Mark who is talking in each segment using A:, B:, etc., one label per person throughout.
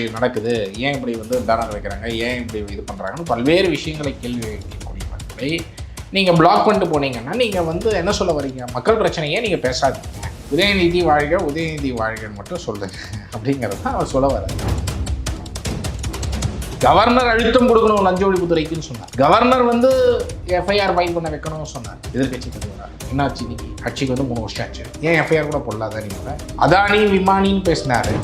A: இப்படி நடக்குது ஏன் இப்படி வந்து தானம் வைக்கிறாங்க ஏன் இப்படி இது பண்ணுறாங்கன்னு பல்வேறு விஷயங்களை கேள்வி கேட்கக்கூடியவர்களை நீங்கள் பிளாக் பண்ணிட்டு போனீங்கன்னா நீங்கள் வந்து என்ன சொல்ல வரீங்க மக்கள் பிரச்சனையே நீங்கள் பேசாதீங்க. உதயநிதி வாழ்க உதயநிதி வாழ்கன்னு மட்டும் சொல்லுங்க. அப்படிங்கிறது தான் அவர் சொல்ல வர்றாரு. கவர்னர் அழுத்தம் கொடுக்கணும் லஞ்ச ஒழிப்புத்துறைக்குன்னு சொன்னார். கவர்னர் வந்து எஃப்ஐஆர் ஃபைல் பண்ண வைக்கணும்னு சொன்னார். எதிர்கட்சி தலைவராக என்னாச்சு இன்னைக்கு? கட்சிக்கு வந்து மூணு வருஷம் ஆச்சு. ஏன் எஃப்ஐஆர் கூட போடலாத நீங்க? அதானி விமானின்னு பேசினாரு.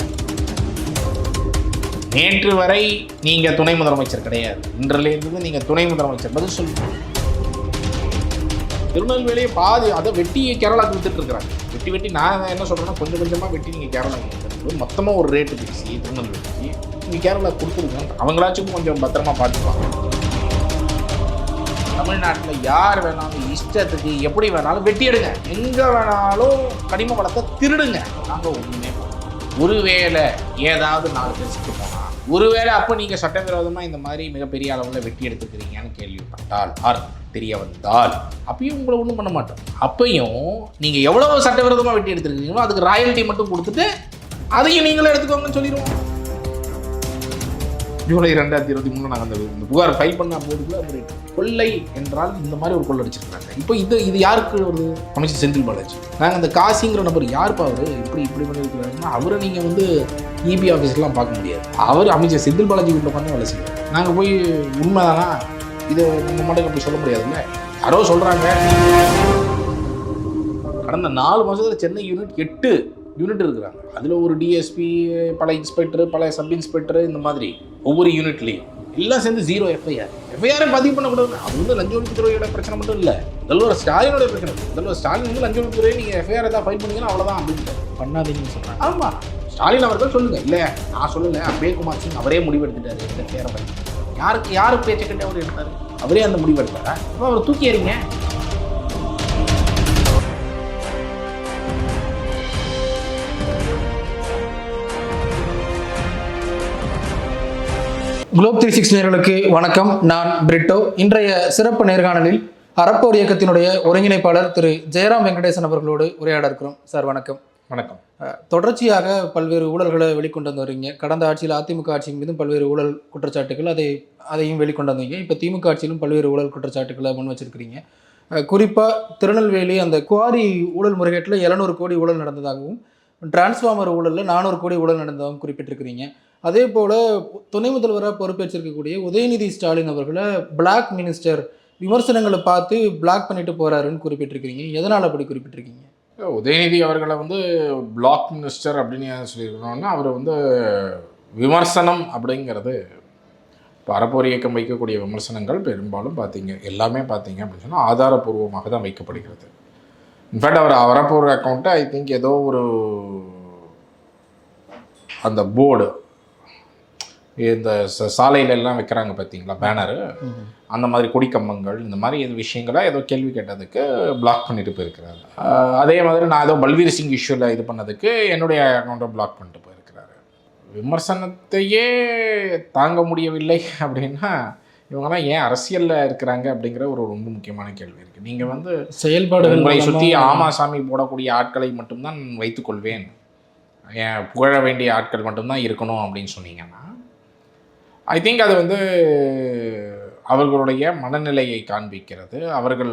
A: நேற்று வரை நீங்க துணை முதலமைச்சர் கிடையாது. இன்றிலிருந்து நீங்க துணை முதலமைச்சர். பதில் சொல்லுங்கள் திருநெல்வேலியை பாதி அதை வெட்டி கேரளாவுக்கு வித்துட்டு இருக்கிறாங்க. வெட்டி வெட்டி நான் என்ன சொல்றேன்னா கொஞ்சம் கொஞ்சமா வெட்டி நீங்க கேரளாவுக்கு வித்துட்டு மொத்தமாக ஒரு ரேட்டு பேசி திருநெல்வேலிக்கு நீங்க கேரளா கொடுத்துருக்கோம் அவங்களாச்சும் கொஞ்சம் பத்திரமா பார்த்துக்கலாம் தமிழ்நாட்டில் யார் வேணாலும் இஷ்டத்துக்கு எப்படி வேணாலும் வெட்டி எடுங்க. எங்கே வேணாலும் கனிம வளத்தை திருடுங்க. நாங்கள் ஒன்றுமே ஒருவேளை ஏதாவது நாலு பேர் போனால் ஒருவேளை அப்போ நீங்கள் சட்டவிரோதமாக இந்த மாதிரி மிகப்பெரிய அளவில் வெட்டி எடுத்துக்கிறீங்கன்னு கேள்விப்பட்டால் ஆர் தெரிய வந்தால் அப்பயும் உங்களை ஒன்றும் பண்ண மாட்டோம். அப்பையும் நீங்கள் எவ்வளோ சட்டவிரோதமாக வெட்டி எடுத்துருக்கீங்களோ அதுக்கு ராயல்ட்டி மட்டும் கொடுத்துட்டு அதையும் நீங்களே எடுத்துக்கோங்கன்னு சொல்லிடுவோம். ஜூலை ரெண்டாயிரத்தி இருபத்தி மூணு நாங்கள் அந்த இந்த புகார் ஃபைல் பண்ண போதுக்குள்ள ஒரு கொள்ளை என்றால் இந்த மாதிரி ஒரு கொள்ளை அடிச்சிருக்கிறாங்க. இப்போ இது இது யாருக்கு வருது அமைச்சர் செந்தில் பாலாஜி? நாங்கள் அந்த காசிங்கிற நபர் யாருப்பா அவர்? இப்படி இப்படி பண்ணியிருக்கிறாருன்னா அவரை நீங்கள் வந்து இபி ஆஃபீஸ்லாம் பார்க்க முடியாது. அவர் அமைச்சர் செந்தில் பாலாஜி வீட்டில் பண்ண வேலை செய்வார். நாங்கள் போய் உண்மைதானா? இதை நம்ம மட்டும் அப்படி சொல்ல முடியாதுல்ல? யாரோ சொல்கிறாங்க கடந்த நாலு மாதத்தில் சென்னை யூனிட் எட்டு யூனிட் இருக்கிறாங்க. அதில் ஒரு டிஎஸ்பி பல இன்ஸ்பெக்டர் பல சப் இன்ஸ்பெக்டர் இந்த மாதிரி ஒவ்வொரு யூனிட்லேயும். எல்லாம் சேர்ந்து ஜீரோ எஃப்ஐஆர் எஃப்ஐஆரை பதிவு பண்ணக்கூடாது. அது வந்து லஞ்ச ஒழிப்புத்துறையோட பிரச்சனை மட்டும் இல்லை. முதல்வர் ஸ்டாலினோட பிரச்சனை. முதல்வர் ஸ்டாலின் வந்து லஞ்ச ஒழிப்புத்துறை நீங்கள் எஃப்ஐஆர் ஏதாவது ஃபைல் பண்ணீங்கன்னா அவ்வளோதான் அப்படின்னு பண்ணாதீங்கன்னு சொல்கிறாங்க ஆமாம் ஸ்டாலின் அவர்கள் சொல்லுங்க. இல்லை நான் சொல்லலை. அபேகுமார் சிங் அவரே முடிவெடுத்துட்டாரு. இந்த ஃபைல் யாருக்கு யாருக்கு பேச்சை கட்டி அவர் எடுத்தாரு? அவரே அந்த முடிவு எடுத்தாரா? அப்போ அவர் தூக்கி எறிங்க.
B: குளோப் த்ரீ சிக்ஸ் நேர்களுக்கு வணக்கம். நான் பிரிட்டோ. இன்றைய சிறப்பு நேர்காணலில் அறப்போர் இயக்கத்தினுடைய ஒருங்கிணைப்பாளர் திரு ஜெயராம் வெங்கடேசன் அவர்களோடு உரையாட இருக்கிறோம். சார் வணக்கம்.
A: வணக்கம்.
B: தொடர்ச்சியாக பல்வேறு ஊழல்களை வெளிக்கொண்டு வந்து வரீங்க கடந்த ஆட்சியில் அதிமுக ஆட்சியின் மீதும் பல்வேறு ஊழல் குற்றச்சாட்டுகள் அதை அதையும் வெளிக்கொண்டு வந்தீங்க. இப்போ திமுக ஆட்சியிலும் பல்வேறு ஊழல் குற்றச்சாட்டுகளை முன் வச்சிருக்கிறீங்க. அஹ், குறிப்பா திருநெல்வேலி அந்த குவாரி ஊழல் முறைகேட்டில் எழுநூறு கோடி ஊழல் நடந்ததாகவும் டிரான்ஸ்ஃபார்மர் ஊழலில் நானூறு கோடி ஊழல் நடந்ததாகவும் குறிப்பிட்டிருக்கிறீங்க. அதே போல் துணை முதல்வராக பொறுப்பேற்றிருக்கக்கூடிய உதயநிதி ஸ்டாலின் அவர்களை பிளாக் மினிஸ்டர் விமர்சனங்களை பார்த்து பிளாக் பண்ணிட்டு போகிறாருன்னு குறிப்பிட்டிருக்கிறீங்க எதனால் அப்படி குறிப்பிட்டிருக்கீங்க?
A: உதயநிதி அவர்களை வந்து பிளாக் மினிஸ்டர் அப்படின்னு சொல்லியிருக்கணும்னா அவர் வந்து விமர்சனம் அப்படிங்கிறது பரப்போர் இயக்கம் வைக்கக்கூடிய விமர்சனங்கள் பெரும்பாலும் பார்த்தீங்க எல்லாமே பார்த்தீங்க அப்படின்னு சொன்னால் ஆதாரபூர்வமாக தான் வைக்கப்படுகிறது. இன்ஃபேக்ட் அவர் அறப்போர் அக்கௌண்ட்டை ஐ திங்க் ஏதோ ஒரு அந்த போர்டு இந்த ச- சாலையில எல்லாம் வைக்கிறாங்க பார்த்தீங்களா பேனரு அந்த மாதிரி கொடிக்கம்பங்கள் இந்த மாதிரி இது விஷயங்களை ஏதோ கேள்வி கேட்டதுக்கு பிளாக் பண்ணிட்டு போயிருக்கிறாரு. அதே மாதிரி நான் ஏதோ பல்வீர் சிங் இஷ்யூவில் இது பண்ணதுக்கு என்னுடைய அக்கௌண்ட்டை பிளாக் பண்ணிட்டு போயிருக்கிறாரு. விமர்சனத்தையே தாங்க முடியவில்லை அப்படின்னா இவங்கெல்லாம் ஏன் அரசியலில் இருக்கிறாங்க அப்படிங்கிற ஒரு ரொம்ப முக்கியமான கேள்வி இருக்குது நீங்கள் வந்து
B: செயல்பாடுகள்
A: உங்களை சுற்றி ஆமாசாமி போடக்கூடிய ஆட்களை மட்டும்தான் வைத்துக்கொள்வேன். ஏன் புகழ வேண்டிய ஆட்கள் மட்டும்தான் இருக்கணும் அப்படின்னு சொன்னீங்கன்னா ஐ திங்க் அது வந்து அவர்களுடைய மனநிலையை காண்பிக்கிறது. அவர்கள்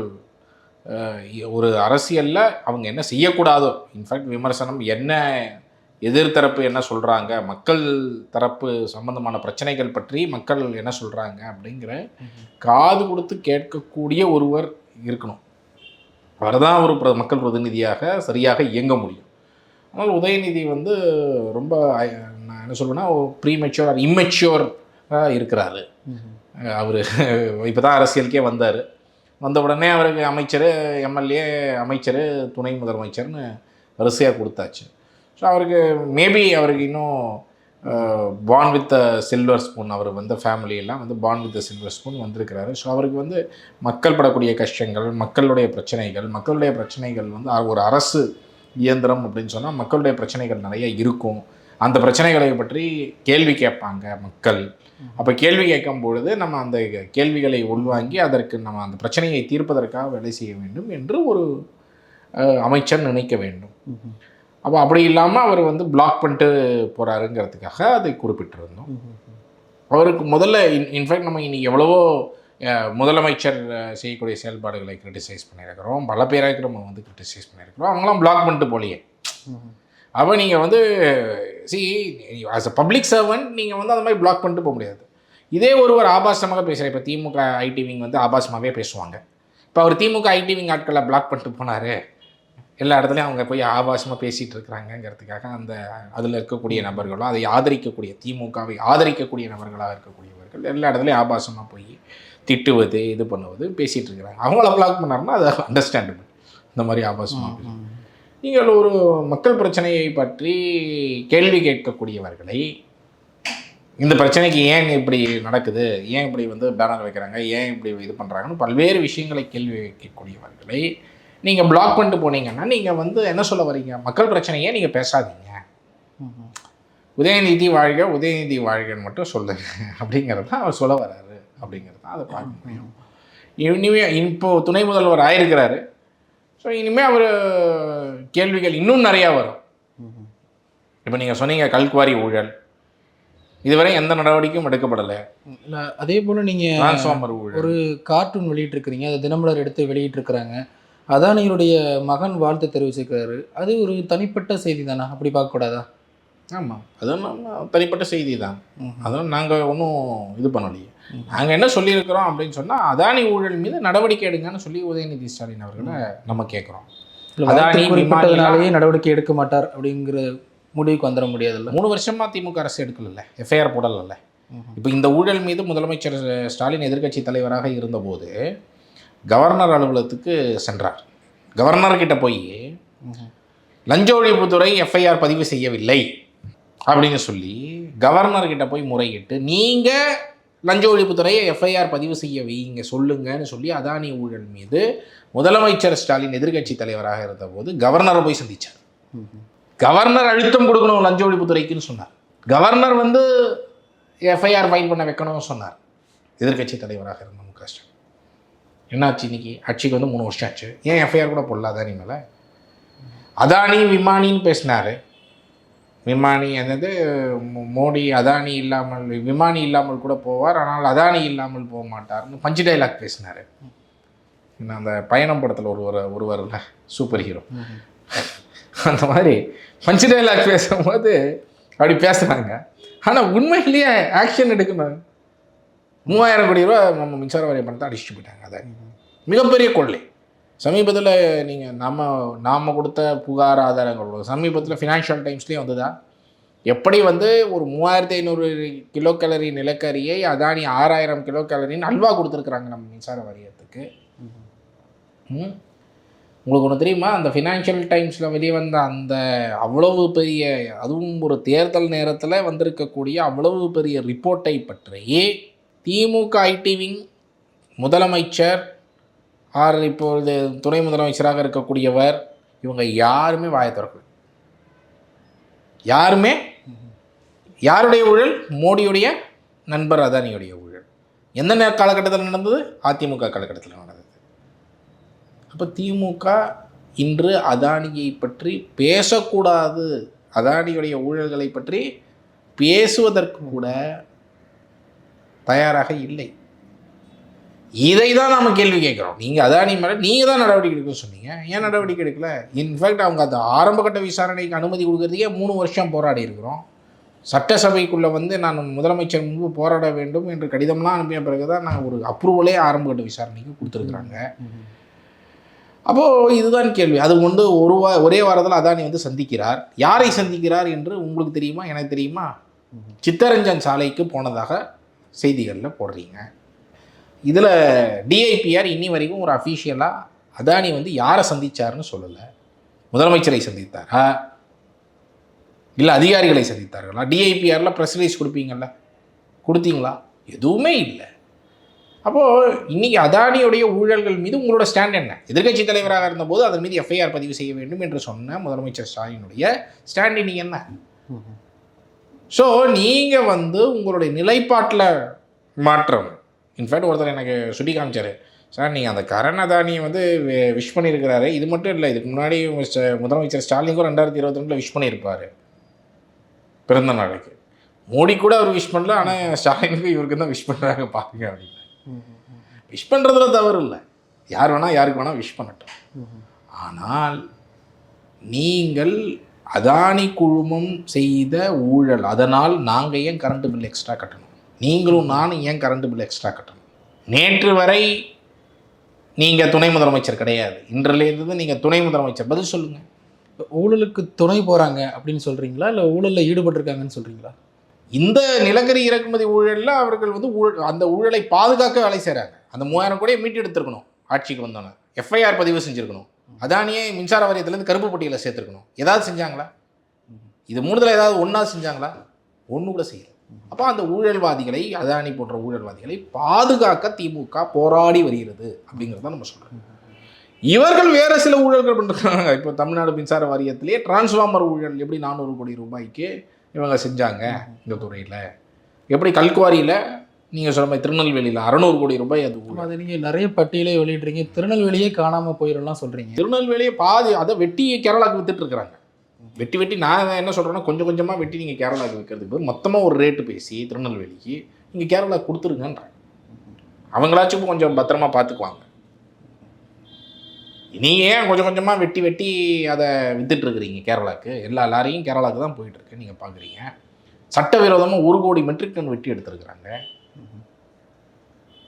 A: ஒரு அரசியலில் அவங்க என்ன செய்யக்கூடாதோ இன்ஃபேக்ட் விமர்சனம் என்ன எதிர்த்தரப்பு என்ன சொல்கிறாங்க மக்கள் தரப்பு சம்பந்தமான பிரச்சனைகள் பற்றி மக்கள் என்ன சொல்கிறாங்க அப்படிங்கிற காது கொடுத்து கேட்கக்கூடிய ஒருவர் இருக்கணும். அவர் தான் ஒரு பிர- மக்கள் பிரதிநிதியாக சரியாக இயங்க முடியும். ஆனால் உதயநிதி வந்து ரொம்ப நான் என்ன சொல்லுவேன்னா ப்ரீமெச்சூர் இம்மெச்சூர் இருக்கிறாரு. அவர் இப்போ தான் அரசியலுக்கே வந்தார். வந்த உடனே அவருக்கு அமைச்சர் எம்எல்ஏ அமைச்சர் துணை முதலமைச்சர்னு வரிசையாக கொடுத்தாச்சு. ஸோ அவருக்கு மேபி அவருக்கு இன்னும் பான் வித் சில்வர் ஸ்பூன் அவர் வந்த ஃபேமிலியெல்லாம் வந்து பான் வித் சில்வர் ஸ்பூன் வந்திருக்கிறாரு. ஸோ அவருக்கு வந்து மக்கள் படக்கூடிய கஷ்டங்கள் மக்களுடைய பிரச்சனைகள் மக்களுடைய பிரச்சனைகள் வந்து ஒரு அரசு இயந்திரம் அப்படின்னு சொன்னால் மக்களுடைய பிரச்சனைகள் நிறைய இருக்கும். அந்த பிரச்சனைகளை பற்றி கேள்வி கேட்பாங்க மக்கள். அப்போ கேள்வி கேட்கும் பொழுது நம்ம அந்த கேள்விகளை உள்வாங்கி அதற்கு நம்ம அந்த பிரச்சனையை தீர்ப்பதற்காக வேலை செய்ய வேண்டும் என்று ஒரு அமைச்சர் நினைக்க வேண்டும். அப்போ அப்படி இல்லாமல் அவர் வந்து பிளாக் பண்ணிட்டு போகிறாருங்கிறதுக்காக அதை குறிப்பிட்டிருந்தோம். அவருக்கு முதல்ல இன் இன்ஃபேக்ட் நம்ம இன்னைக்கு எவ்வளவோ முதலமைச்சர் செய்யக்கூடிய செயல்பாடுகளை கிரிட்டிசைஸ் பண்ணியிருக்கிறோம். பல பேராக்கு நம்ம வந்து கிரிட்டிசைஸ் பண்ணியிருக்கிறோம். அவங்களாம் பிளாக் பண்ணிட்டு போலியே. அப்போ நீங்கள் வந்து see as a public servant நீங்கள் வந்து அந்த மாதிரி பிளாக் பண்ணிட்டு போக முடியாது. இதே ஒருவர் ஆபாசமாக பேசுகிற இப்போ திமுக ஐடி விங் வந்து ஆபாசமாகவே பேசுவாங்க. இப்போ அவர் திமுக ஐடி விங் ஆட்களை பிளாக் பண்ணிட்டு போனார். எல்லா இடத்துலையும் அவங்க போய் ஆபாசமாக பேசிகிட்டு இருக்கிறாங்கங்கிறதுக்காக அந்த அதில் இருக்கக்கூடிய நபர்களோ அதை ஆதரிக்கக்கூடிய திமுகவை ஆதரிக்கக்கூடிய நபர்களாக இருக்கக்கூடியவர்கள் எல்லா இடத்துலையும் ஆபாசமாக போய் திட்டுவது இது பண்ணுவது பேசிகிட்டு இருக்கிறாங்க. அவங்கள பிளாக் பண்ணாருன்னா அது அண்டர்ஸ்டாண்டபிள் இந்த மாதிரி ஆபாசமாக நீங்கள் ஒரு மக்கள் பிரச்சனையை பற்றி கேள்வி கேட்கக்கூடியவர்களை இந்த பிரச்சனைக்கு ஏன் இப்படி நடக்குது ஏன் இப்படி வந்து பேனர் வைக்கிறாங்க ஏன் இப்படி இது பண்ணுறாங்கன்னு பல்வேறு விஷயங்களை கேள்வி கேட்கக்கூடியவர்களை நீங்கள் பிளாக் பண்ணிட்டு போனீங்கன்னா நீங்கள் வந்து என்ன சொல்ல வரீங்க? மக்கள் பிரச்சனையே நீங்கள் பேசாதீங்க. உதயநிதி வாழ்க உதயநிதி வாழ்கன்னு மட்டும் சொல்லுங்க. அப்படிங்கிறது தான் அவர் சொல்ல வராரு அப்படிங்கிறது தான் அதை பார்க்க முடியும். இனிமே இப்போ துணை முதல்வர் ஆயிருக்கிறாரு. ஸோ இனிமேல் அவர் கேள்விகள் இன்னும் நிறையா வரும். இப்போ நீங்கள் சொன்னீங்க கல்குவாரி ஊழல். இதுவரை எந்த நடவடிக்கையும் எடுக்கப்படலை.
B: இல்ல, அதே போல நீங்க
A: டிரான்ஸ்ஃபார்மர் ஊழல்.
B: ஒரு கார்ட்டூன் வெளியிட்டிருக்கிறீங்க அதை தினமலர் எடுத்து வெளியிட்டிருக்கிறாங்க. அதானியுடைய மகன் வாழ்த்து தெரிவிச்சிருக்காரு. அது ஒரு தனிப்பட்ட செய்தி தானே அப்படி பார்க்கக்கூடாதா?
A: ஆமாம் அதுவும் தனிப்பட்ட செய்தி தான். அதெல்லாம் நாங்கள் ஒன்றும் இது பண்ணலையே. நாங்கள் என்ன சொல்லியிருக்கிறோம் அப்படின்னு சொன்னால் அதானி ஊழல் மீது நடவடிக்கை எடுங்கன்னு சொல்லி உதயநிதி ஸ்டாலின் அவர்களை நம்ம கேட்குறோம்
B: குறிப்பிட்டதுனாலேயே நடவடிக்கை எடுக்க மாட்டார் அப்படிங்கிற முடிவுக்கு வந்துட முடியாதுல்ல.
A: மூணு வருஷமாக திமுக அரசு எடுக்கல எஃப்ஐஆர் போடலைல்ல? இப்போ இந்த ஊழல் மீது முதலமைச்சர் ஸ்டாலின் எதிர்க்கட்சி தலைவராக இருந்தபோது கவர்னர் அலுவலகத்துக்கு சென்றார். கவர்னர் கிட்ட போய் லஞ்ச ஒழிப்புத்துறை எஃப்ஐஆர் பதிவு செய்யவில்லை. அப்படின்னு சொல்லி கவர்னர் கிட்ட போய் முறையிட்டு நீங்கள் லஞ்ச ஒழிப்புத்துறையை எஃப்ஐஆர் பதிவு செய்ய வைங்க சொல்லுங்கன்னு சொல்லி அதானி ஊழல் மீது முதலமைச்சர் ஸ்டாலின் எதிர்க்கட்சி தலைவராக இருந்தபோது கவர்னரை போய் சந்திச்சார். கவர்னர் அழுத்தம் கொடுக்கணும் லஞ்ச ஒழிப்புத்துறைக்குன்னு சொன்னார். கவர்னர் வந்து எஃப்ஐஆர் ஃபைல் பண்ண வைக்கணும்னு சொன்னார். எதிர்க்கட்சி தலைவராக இருந்த மு க ஸ்டாலின். என்னாச்சு இன்னைக்கு? ஆட்சிக்கு வந்து மூணு வருஷம் ஆச்சு. ஏன் எஃப்ஐஆர் கூட போடல அதானி மேலே? அதானி விமானின்னு பேசினார். விமானி அதாவது மோடி அதானி இல்லாமல் விமானி இல்லாமல் கூட போவார் ஆனால் அதானி இல்லாமல் போக மாட்டார்னு பஞ்சு டைலாக் பேசினார். அந்த பயணம் படத்தில் ஒரு ஒரு ஒருவர்ல சூப்பர் ஹீரோ அந்த மாதிரி பஞ்சு டைலாக் பேசும்போது அப்படி பேசுகிறாங்க ஆனால் உண்மையிலேயே ஆக்ஷன் எடுக்கணும். மூவாயிரம் கோடி ரூபா நம்ம மின்சார வாரிய பணத்தை அடிச்சுட்டு போயிட்டாங்க அதை. மிகப்பெரிய கொள்ளை. சமீபத்தில் நீங்கள் நம்ம நாம் கொடுத்த புகார் ஆதாரங்கள் சமீபத்தில் ஃபினான்ஷியல் டைம்ஸ்லேயும் வந்ததா? எப்படி வந்து ஒரு மூவாயிரத்தி ஐநூறு கிலோ கேலரி நிலக்கரியை அதானி ஆறாயிரம் கிலோ கேலரின்னு அல்வா கொடுத்துருக்குறாங்க நம்ம மின்சார வாரியத்துக்கு. ம். உங்களுக்கு ஒன்று தெரியுமா? அந்த ஃபினான்ஷியல் டைம்ஸில் வெளியே வந்த அந்த அவ்வளவு பெரிய அதுவும் ஒரு தேர்தல் நேரத்தில் வந்திருக்கக்கூடிய அவ்வளவு பெரிய ரிப்போர்ட்டை பற்றி திமுக ஐடிவிங் முதலமைச்சர் ஆர் இப்பொழுது துணை முதலமைச்சராக இருக்கக்கூடியவர் இவங்க யாருமே வாயை திறக்கல. யாருமே? யாருடைய ஊழல்? மோடியுடைய நண்பர் அதானியுடைய ஊழல். எந்த நேர காலகட்டத்தில் நடந்தது? அதிமுக காலகட்டத்தில் நடந்தது. அப்போ திமுக இன்று அதானியை பற்றி பேசக்கூடாது. அதானியுடைய ஊழல்களை பற்றி பேசுவதற்கு கூட தயாராக இல்லை. இதை தான் நம்ம கேள்வி கேட்குறோம். நீங்கள் அதானி மேலே நீங்கள் தான் நடவடிக்கை எடுக்க சொன்னீங்க. ஏன் நடவடிக்கை எடுக்கல? இன்ஃபேக்ட் அவங்க அந்த ஆரம்பகட்ட விசாரணைக்கு அனுமதி கொடுக்கறதுக்கே மூணு வருஷம் போராடி இருக்கிறோம். சட்டசபைக்குள்ளே வந்து நான் முதலமைச்சர் முன்பு போராட வேண்டும் என்று கடிதம்லாம் அனுப்பிய பிறகு தான் நான் ஒரு அப்ரூவலே ஆரம்பகட்ட விசாரணைக்கு கொடுத்துருக்குறாங்க. அப்போது இதுதான் கேள்வி. அது வந்து ஒரு வா ஒரே வாரத்தில் அதானி வந்து சந்திக்கிறார். யாரை சந்திக்கிறார் என்று உங்களுக்கு தெரியுமா? எனக்கு தெரியுமா? சித்தரஞ்சன் சாலைக்கு போனதாக செய்திகளில் போடுறீங்க. இதில் டிஐபிஆர் இன்னி வரைக்கும் ஒரு அஃபீஷியலாக அதானி வந்து யாரை சந்திச்சாருன்னு சொல்லலை. முதலமைச்சரை சந்தித்தாரா? இல்லை அதிகாரிகளை சந்தித்தார்களா? டிஐபிஆரில் ப்ரெஸ் ரிலீஸ் கொடுப்பீங்கள்ல கொடுத்தீங்களா? எதுவுமே இல்லை. அப்போது இன்றைக்கி அதானியுடைய ஊழல்கள் மீது உங்களோட ஸ்டாண்ட் என்ன? எதிர்க்கட்சி தலைவராக இருந்தபோது அதன் மீது எஃப்ஐஆர் பதிவு செய்ய வேண்டும் என்று சொன்ன முதலமைச்சர் ஸ்டாலினுடைய ஸ்டாண்ட் இன்னைக்கு என்ன? ஸோ நீங்கள் வந்து உங்களுடைய நிலைப்பாட்டில் மாற்றம். இன்ஃபேக்ட் ஒருத்தர் எனக்கு சுட்டி காமிச்சாரு. சார் நீங்கள் அந்த கரணதானியை வந்து விஷ் பண்ணியிருக்கிறாரு இது மட்டும் இல்லை இதுக்கு முன்னாடி முதலமைச்சர் ஸ்டாலினுக்கும் ரெண்டாயிரத்தி இருபத்தி ரெண்டில் விஷ் பண்ணியிருப்பார். பிறந்த நாளைக்கு. மோடி கூட அவர் விஷ் பண்ணல ஆனால் ஸ்டாலினுக்கு இவருக்கு தான் விஷ் பண்ணுறாங்க பாருங்க அப்படின்னு. விஷ் பண்ணுறதுல தவறு இல்லை. யார் வேணால் யாருக்கு வேணால் விஷ் பண்ணட்டும். ஆனால் நீங்கள் அதானி குழுமம் செய்த ஊழல் அதனால் நாங்கள் ஏன் கரண்ட் பில் எக்ஸ்ட்ரா கட்டணும்? நீங்களும் நானும் ஏன் கரண்ட் பில் எக்ஸ்ட்ரா கட்டணும்? நேற்று வரை நீங்கள் துணை முதலமைச்சர் கிடையாது. இன்றிலிருந்து நீங்கள் துணை முதலமைச்சர். பதில் சொல்லுங்கள்
B: இப்ப ஊழலுக்கு துணை போறாங்க அப்படின்னு சொல்றீங்களா? இல்ல ஊழல்ல ஈடுபட்டிருக்காங்கன்னு சொல்றீங்களா?
A: இந்த நிலக்கரி இறக்குமதி ஊழலில் அவர்கள் வந்து ஊழல் அந்த ஊழலை பாதுகாக்க வேலை செய்கிறாங்க அந்த மூவாயிரம் கோடியை மீட்டு எடுத்திருக்கணும் ஆட்சிக்கு வந்தோன்னே. எஃப்ஐஆர் பதிவு செஞ்சுருக்கணும். அதானியே மின்சார வாரியத்துலேருந்து கருப்பு பட்டியலில் சேர்த்துருக்கணும். ஏதாவது செஞ்சாங்களா? இது மூணுதில் ஏதாவது ஒன்றா செஞ்சாங்களா? ஒன்று கூட செய்யல. அப்போ அந்த ஊழல்வாதிகளை அதானி போன்ற ஊழல்வாதிகளை பாதுகாக்க திமுக போராடி வருகிறது அப்படிங்கிறத நம்ம சொல்கிறோம் இவர்கள் வேறு சில ஊழல்கள் பண்ணிருக்காங்க. இப்போ தமிழ்நாடு மின்சார வாரியத்திலே டிரான்ஸ்ஃபார்மர் ஊழல் எப்படி நானூறு கோடி ரூபாய்க்கு இவங்க செஞ்சாங்க இந்த துறையில்? எப்படி கல்குவாரியில் நீங்கள் சொன்ன மாதிரி திருநெல்வேலியில் அறநூறு கோடி ரூபாய் அது.
B: அதை நீங்க நிறைய பட்டியலே வெளியிடுறீங்க திருநெல்வேலியே காணாம போயிடலாம் சொல்றீங்க.
A: திருநெல்வேலியை பாதி அதை வெட்டி கேரளாவுக்கு வித்துட்டு இருக்கிறாங்க. வெட்டி வெட்டி நான் என்ன சொல்கிறேன்னா கொஞ்சம் கொஞ்சமாக வெட்டி நீங்கள் கேரளாவுக்கு விற்கிறதுக்கு பதில் மொத்தமாக ஒரு ரேட்டு பேசி திருநெல்வேலிக்கு நீங்கள் கேரளாவுக்கு கொடுத்துருங்கன்றாங்க. அவங்களாச்சும் கொஞ்சம் பத்திரமா பார்த்துக்குவாங்க நீங்கள் ஏன் கொஞ்சம் கொஞ்சமாக வெட்டி வெட்டி அதை வித்துட்ருக்குறீங்க கேரளாவுக்கு எல்லா லாரியும் கேரளாவுக்கு தான் போயிட்டுருக்கு நீங்கள் பார்க்குறீங்க சட்டவிரோதமாக ஒரு கோடி மெட்ரிக் டன் வெட்டி எடுத்துருக்குறாங்க.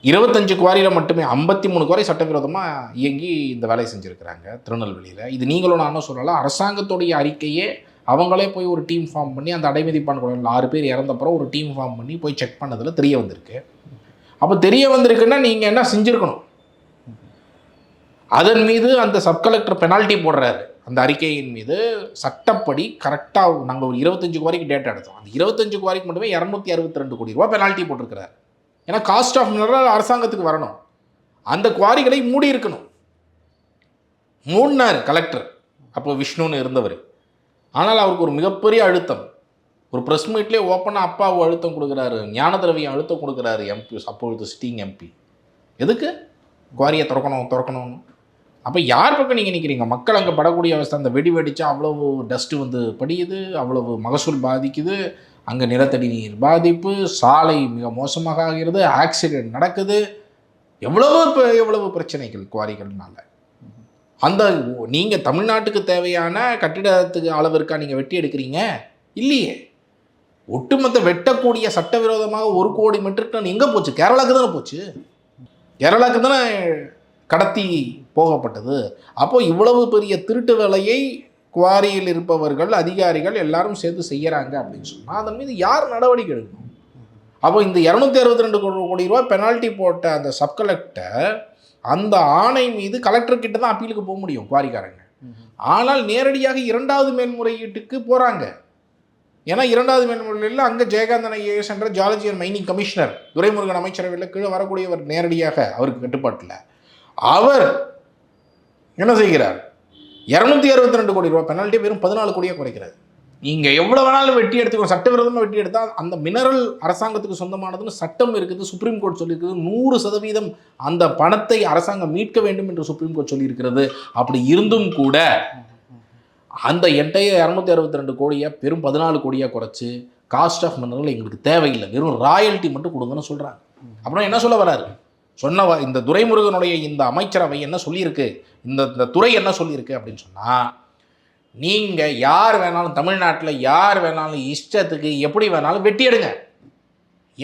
A: இருபத்தஞ்சு குவாரியில் மட்டுமே ஐம்பத்தி மூணு குவாரி சட்டவிரோதமாக இயங்கி இந்த வேலையை செஞ்சுருக்கிறாங்க திருநெல்வேலியில். இது நீங்களும் நானும் சொல்லலாம். அரசாங்கத்துடைய அறிக்கையே அவங்களே போய் ஒரு டீம் ஃபார்ம் பண்ணி அந்த அடைமதிப்பான் குழந்தைகள் ஆறு பேர் இறந்தப்புறம் ஒரு டீம் ஃபார்ம் பண்ணி போய் செக் பண்ணதில் தெரிய வந்திருக்கு. அப்போ தெரிய வந்திருக்குன்னா நீங்கள் என்ன செஞ்சுருக்கணும்? அதன் மீது அந்த சப் கலெக்டர் பெனால்ட்டி போடுறாரு. அந்த அறிக்கையின் மீது சட்டப்படி கரெக்டாக நாங்கள் ஒரு இருபத்தஞ்சு குவாரிக்கு டேட்டா எடுத்தோம். அந்த இருபத்தஞ்சு குவாரிக்கு மட்டுமே இரநூத்தி அறுபத்தி ரெண்டு கோடி ரூபா பெனால்ட்டி போட்டிருக்கிறார். ஏன்னா காஸ்ட் ஆஃப் மினரல் அரசாங்கத்துக்கு வரணும். அந்த குவாரிகளை மூடி இருக்கணும். மூடினார் கலெக்டர் அப்போ விஷ்ணுன்னு இருந்தவர். ஆனால் அவருக்கு ஒரு மிகப்பெரிய அழுத்தம். ஒரு ப்ரெஸ் மீட்லேயே ஓப்பனாக அப்பாவு அழுத்தம் கொடுக்குறாரு. ஞான திரவியம் அழுத்தம் கொடுக்குறாரு எம்பி அப்பொழுது சிட்டிங் எம்பி எதுக்கு? குவாரியை திறக்கணும் திறக்கணும்னு. அப்போ யார் பக்கம் நீங்கள் நிற்கிறீங்க மக்கள் அங்கே படக்கூடிய அவஸ்தை அந்த வெடி வெடித்தா அவ்வளவு டஸ்ட்டு வந்து படியுது அவ்வளவு மகசூல் பாதிக்குது அங்கே நிலத்தடி நீர் பாதிப்பு சாலை மிக மோசமாக ஆகிறது ஆக்சிடென்ட் நடக்குது. எவ்வளவு இப்போ எவ்வளவு பிரச்சனைகள் குவாரிகள்னால? அந்த நீங்கள் தமிழ்நாட்டுக்கு தேவையான கட்டிடத்துக்கு அளவிற்கா நீங்கள் வெட்டி எடுக்கிறீங்க? இல்லையே. ஒட்டுமொத்த வெட்டக்கூடிய சட்டவிரோதமாக ஒரு கோடி மெட்ரிக் டன் எங்கே போச்சு? கேரளாவுக்கு தானே போச்சு? கேரளாவுக்கு தானே கடத்தி போகப்பட்டது. அப்போது இவ்வளவு பெரிய திருட்டு வேலையை குவாரியில் இருப்பவர்கள் அதிகாரிகள் எல்லாரும் சேர்ந்து செய்கிறாங்க அப்படின்னு சொன்னால் அதன் மீது யார் நடவடிக்கை எடுக்கணும் அப்போ இந்த இரநூத்தி அறுபத்தி ரெண்டு கோடி ரூபாய் பெனால்ட்டி போட்ட அந்த சப் கலெக்டர் அந்த ஆணை மீது கலெக்டர் கிட்ட தான் அப்பீலுக்கு போக முடியும் குவாரிக்காரங்க. ஆனால் நேரடியாக இரண்டாவது மேல்முறையீட்டுக்கு போகிறாங்க ஏன்னா இரண்டாவது மேல்முறையில் அங்கே ஜெயகாந்தன் ஐஏஎஸ் என்ற geology and mining commissioner Duraimurugan அமைச்சரவையில் கீழே வரக்கூடியவர் நேரடியாக அவருக்கு கட்டுப்பாட்டில் அவர் என்ன செய்கிறார்? இரநூத்தி அறுபத்தி ரெண்டு கோடி ரூபாய் பெனால்ட்டி வெறும் பதினாலு கோடியாக குறைக்கிறார். நீங்கள் எவ்வளோ வேணாலும் வெட்டி எடுத்துக்கோ சட்டவிரோதமாக வெட்டி எடுத்தால் அந்த மினரல் அரசாங்கத்துக்கு சொந்தமானதுன்னு சட்டம் இருக்குது சுப்ரீம் கோர்ட் சொல்லியிருக்குது நூறு சதவீதம் அந்த பணத்தை அரசாங்கம் மீட்க வேண்டும் என்று சுப்ரீம் கோர்ட் சொல்லியிருக்கிறது. அப்படி இருந்தும் கூட அந்த எட்டைய இரநூத்தி அறுபத்தி ரெண்டு கோடியை பெரும் பதினாலு கோடியாக குறைச்சி காஸ்ட் ஆஃப் மினரல் எங்களுக்கு தேவையில்லை. வெறும் ராயல்ட்டி மட்டும் கொடுங்கன்னு சொல்கிறாங்க அப்புறம் என்ன சொல்ல வராரு? சொன்ன இந்த துரைமுருகனுடைய இந்த அமைச்சரவை என்ன சொல்லியிருக்கு? இந்த இந்த துறை என்ன சொல்லியிருக்கு அப்படின்னு சொன்னால் நீங்கள் யார் வேணாலும் தமிழ்நாட்டில் யார் வேணாலும் இஷ்டத்துக்கு எப்படி வேணாலும் வெட்டி எடுங்க.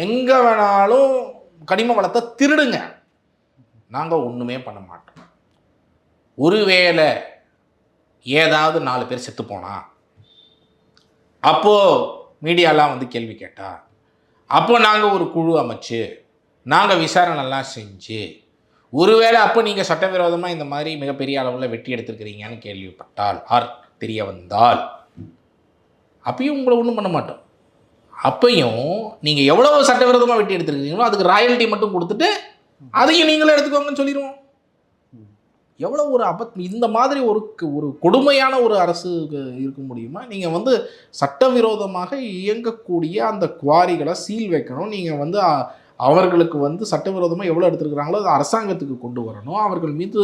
A: எங்கே வேணாலும் கனிம வளத்தை திருடுங்க. நாங்கள் ஒன்றுமே பண்ண மாட்டோம். ஒருவேளை ஏதாவது நாலு பேர் செத்து போனா அப்போது மீடியாலாம் வந்து கேள்வி கேட்டா அப்போ நாங்கள் ஒரு குழு அமைச்சு நாங்கள் விசாரணைலாம் செஞ்சு ஒருவேளை அப்போ நீங்கள் சட்டவிரோதமாக இந்த மாதிரி மிகப்பெரிய அளவில் வெட்டி எடுத்திருக்கிறீங்கன்னு கேள்விப்பட்டால் ஆர் தெரிய வந்தால் அப்பயும் உங்களை ஒன்றும் பண்ண மாட்டோம். அப்பையும் நீங்கள் எவ்வளோ சட்டவிரோதமாக வெட்டி எடுத்துருக்கிறீங்களோ அதுக்கு ராயல்ட்டி மட்டும் கொடுத்துட்டு அதையும் நீங்களும் எடுத்துக்கோங்கன்னு சொல்லிடுவோம் எவ்வளோ ஒரு அபத் இந்த மாதிரி ஒரு ஒரு கொடுமையான ஒரு அரசு இருக்க முடியுமா? நீங்கள் வந்து சட்டவிரோதமாக இயங்கக்கூடிய அந்த குவாரிகளை சீல் வைக்கணும். நீங்கள் வந்து அவர்களுக்கு வந்து சட்டவிரோதமாக எவ்வளோ எடுத்துருக்குறாங்களோ அது அரசாங்கத்துக்கு கொண்டு வரணும். அவர்கள் மீது